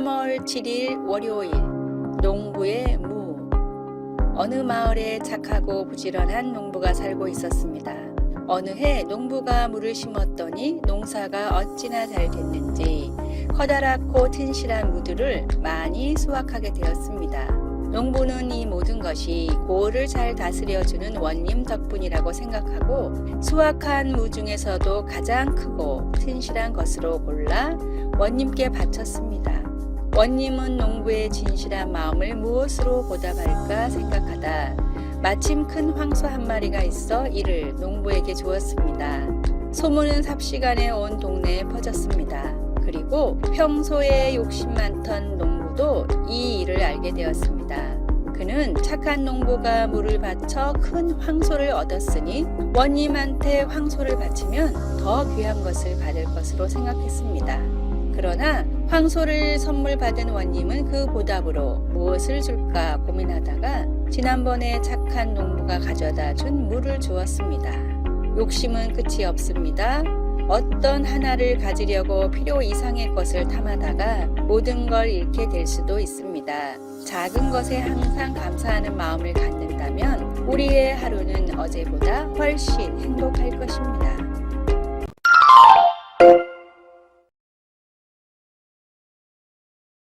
3월 7일 월요일 농부의 무 어느 마을에 착하고 부지런한 농부가 살고 있었습니다. 어느 해 농부가 물을 심었더니 농사가 어찌나 잘 됐는지 커다랗고 튼실한 무들을 많이 수확하게 되었습니다. 농부는 이 모든 것이 고을을 잘 다스려주는 원님 덕분이라고 생각하고 수확한 무 중에서도 가장 크고 튼실한 것으로 골라 원님께 바쳤습니다. 원님은 농부의 진실한 마음을 무엇으로 보답할까 생각하다 마침 큰 황소 한 마리가 있어 이를 농부에게 주었습니다. 소문은 삽시간에 온 동네에 퍼졌습니다. 그리고 평소에 욕심 많던 농부도 이 일을 알게 되었습니다. 그는 착한 농부가 물을 바쳐 큰 황소를 얻었으니 원님한테 황소를 바치면 더 귀한 것을 받을 것으로 생각했습니다. 그러나 황소를 선물 받은 원님은 그 보답으로 무엇을 줄까 고민하다가 지난번에 착한 농부가 가져다 준 물을 주었습니다. 욕심은 끝이 없습니다. 어떤 하나를 가지려고 필요 이상의 것을 탐하다가 모든 걸 잃게 될 수도 있습니다. 작은 것에 항상 감사하는 마음을 갖는다면 우리의 하루는 어제보다 훨씬 행복할 것입니다.